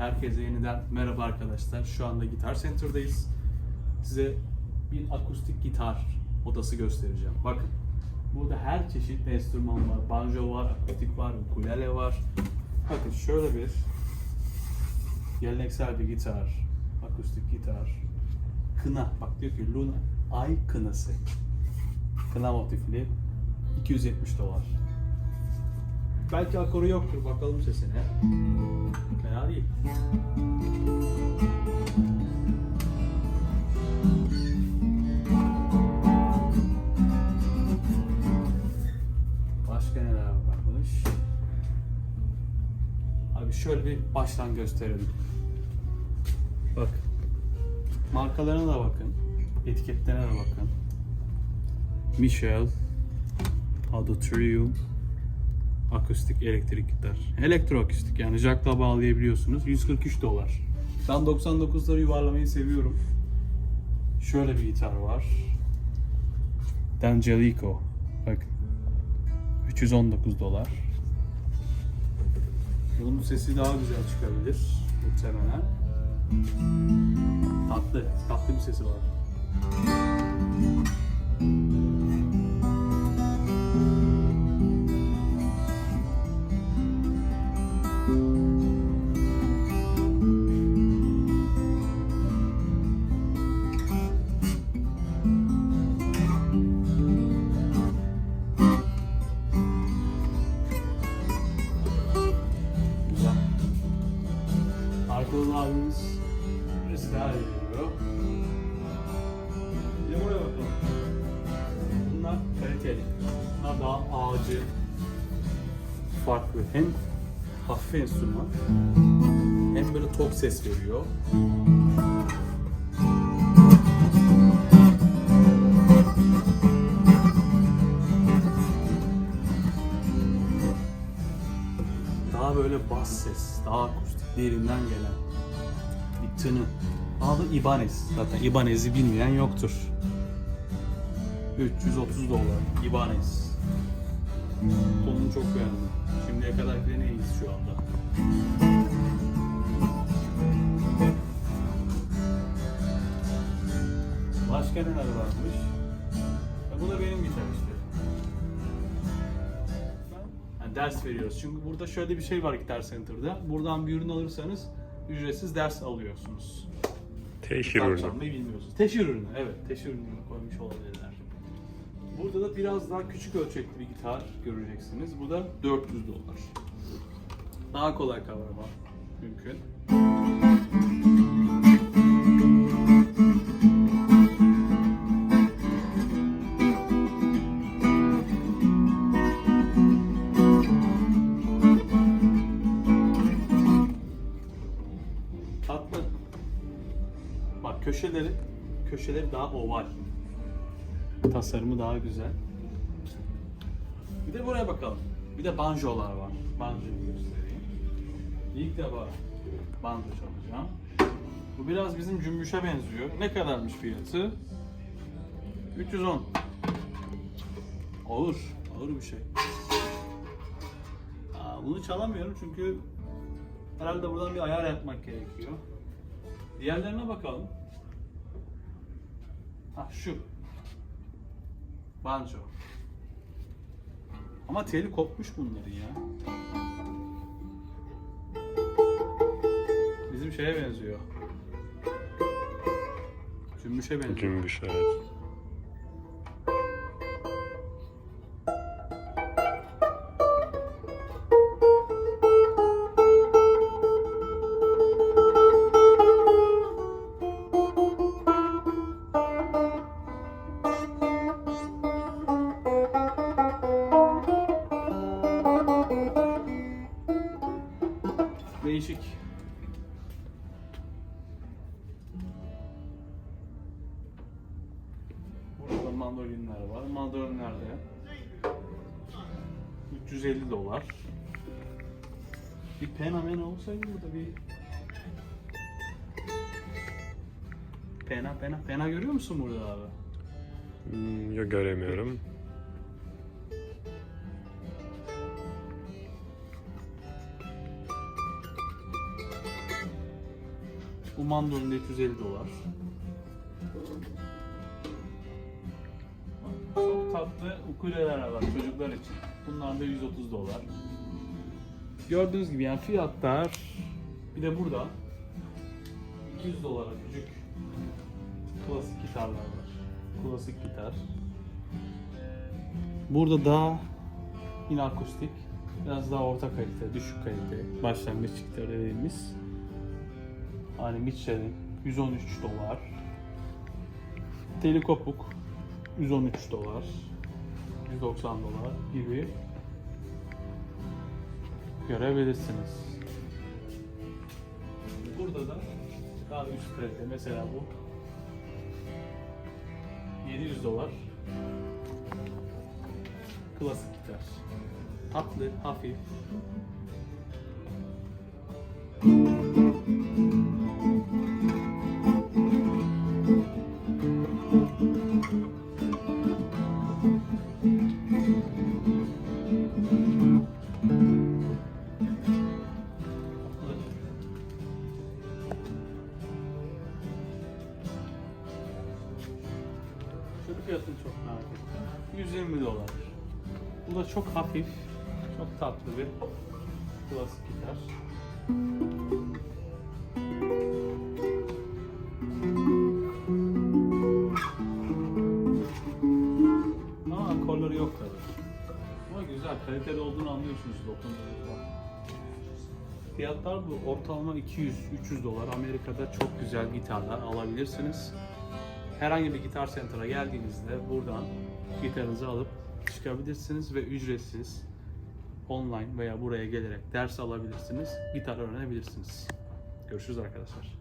Herkese yeniden merhaba arkadaşlar. Şu anda Gitar Center'dayız. Size bir akustik gitar odası göstereceğim. Bakın. Burada her çeşit enstrüman var. Banjo var, akustik var, ukulele var. Bakın şöyle bir geleneksel bir gitar, akustik gitar. Kına. Bak diyor ki Luna ay kınası. Kına motifli 270 dolar. Belki akoru yoktur. Bakalım sesine. Fena değil. Başka neler varmış? Abi şöyle bir baştan gösterelim. Bak. Markalarına da bakın. Etiketlerine de bakın. Michel Auditorium akustik elektrik gitar. Elektroakustik yani jackla bağlayabiliyorsunuz. 143 dolar. Ben 99'ları yuvarlamayı seviyorum. Şöyle bir gitar var. D'Angelico. Bak. 319 dolar. Bunun sesi daha güzel çıkabilir muhtemelen. Tatlı, tatlı bir sesi var. Arkalı abimiz resital ediyor. Bir de buraya bakalım. Bunlar kaliteli. Bunlar daha ağacı farklı. Hem hafif enstrüman hem böyle tok ses veriyor. Daha böyle bas ses, daha akustik, derinden gelen bir tını. Adı Ibanez. Zaten Ibanez'i bilmeyen yoktur. 330 dolar Ibanez. Tonunu çok beğendim. Şimdiye kadar en iyisi şu anda. Başka neler varmış? Ya bu da benim gitar Yani ders veriyoruz. Çünkü burada şöyle bir şey var Gitar Center'da. Buradan bir ürün alırsanız ücretsiz ders alıyorsunuz. Teşhir ürünü. bilmiyorsunuz. Teşhir ürünü, evet. Teşhir ürünü koymuş olabilirler. Burada da biraz daha küçük ölçekli bir gitar göreceksiniz. Bu da 400 dolar. Daha kolay kavrama mümkün. Bak köşeleri, köşeleri daha oval. Tasarımı daha güzel. Bir de buraya bakalım. Bir de banjolar var. Banjoyu göstereyim. İlk defa banjo çalacağım. Bu biraz bizim cümbüşe benziyor. Ne kadarmış fiyatı? 310. Ağır. Ağır bir şey. Aa, bunu çalamıyorum çünkü herhalde buradan bir ayar yapmak gerekiyor. Diğerlerine bakalım. Ha şu. Banjo. Ama teli kopmuş bunların ya. Bizim şeye benziyor. Cümbüşe benziyor. Cümbüş evet. Değişik. Burada da mandolinler var. Mandolinler de 350 dolar. Bir pena mena olsaydı burada bir Pena pena pena görüyor musun burada abi? Hmm, yok göremiyorum. Bu mandolin de 350 dolar. Çok tatlı ukuleler var çocuklar için. Bunlar da 130 dolar. Gördüğünüz gibi yani fiyatlar bir de burada 200 dolara küçük klasik gitarlar var. Klasik gitar. Burada daha yine akustik. Biraz daha orta kalite, düşük kalite. Başlangıç gitar dediğimiz. Hani Mitchell'in 113 dolar. Teli kopuk 113 dolar. 190 dolar gibi görebilirsiniz. Burada da daha üst kalite mesela bu 700 dolar klasik gitar. Tatlı, hafif. Ettim. 120 dolar. Bu da çok hafif, çok tatlı bir klasik gitar. Ama akorları yok tabii. Ama güzel, kaliteli olduğunu anlıyorsunuz dokunduğunuzda. Fiyatlar bu ortalama 200-300 dolar. Amerika'da çok güzel gitarlar alabilirsiniz. Herhangi bir gitar center'a geldiğinizde buradan gitarınızı alıp çıkabilirsiniz ve ücretsiz online veya buraya gelerek ders alabilirsiniz. Gitar öğrenebilirsiniz. Görüşürüz arkadaşlar.